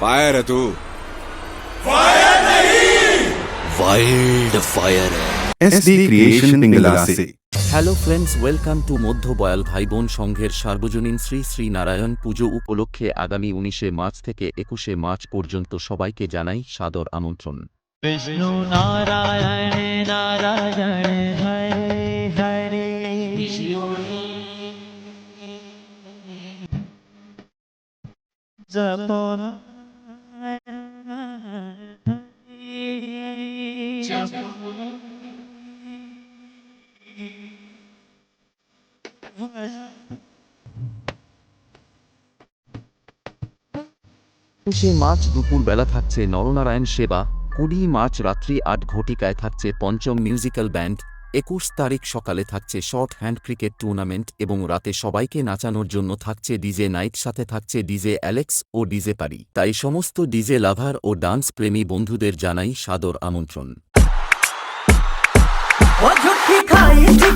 Fire है तू wild fire है SD Creation Pingalase. Hello friends welcome to মধ্য বয়াল ভাই বোন সংঘের সার্বজনীন শ্রী শ্রী নারায়ণ পুজো উপলক্ষে আগামী উনিশে মার্চ থেকে একুশে মার্চ পর্যন্ত সবাইকে জানাই সাদর আমন্ত্রণ विष्णु नारायण नारायण हरे हरे जपो একুশে মার্চ দুপুর বেলা থাকছে নরনারায়ণ সেবা, কুড়ি মার্চ রাত্রি আট ঘটিকায় থাকছে পঞ্চম মিউজিক্যাল ব্যান্ড, একুশ তারিখ সকালে থাকছে শর্ট হ্যান্ড ক্রিকেট টুর্নামেন্ট এবং রাতে সবাইকে নাচানোর জন্য থাকছে ডিজে নাইট, সাথে থাকছে ডিজে অ্যালেক্স ও ডিজে পারি। তাই সমস্ত ডিজে লাভার ও ডান্স প্রেমী বন্ধুদের জানাই সাদর আমন্ত্রণ। वो झुट्ठी खाई थी